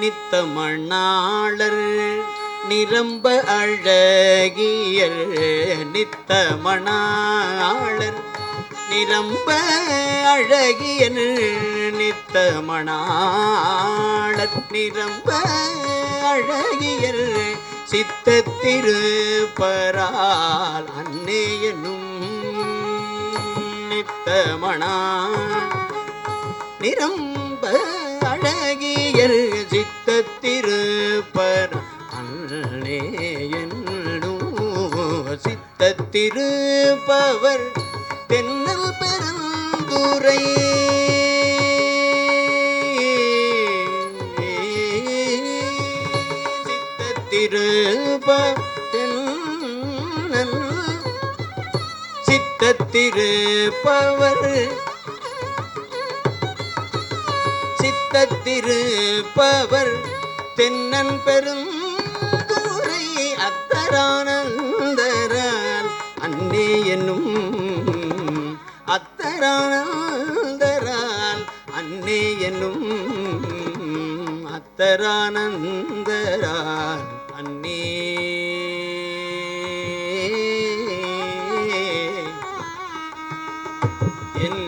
நித்தமணாளர் நிரம்ப அழகியர் நித்தமணாளர் நிரம்ப அழகியன் நித்தமணாளர் நிரம்ப அழகியல் சித்தத்திருப்பரால் அன்னேயனும் நித்தமணா நிரம்ப தத்திருப்பவர் தென்னல் பெருந்துரை. சித்தத்திருப்ப தென்னல் சித்தத்திருப்பவர் சித்தத்திருப்பவர் தென்னன் பெரும் அன்னே என்னும் அத்தரானந்தரான் அன்னே என்னும் அத்தரானந்தரான் அன்னே என்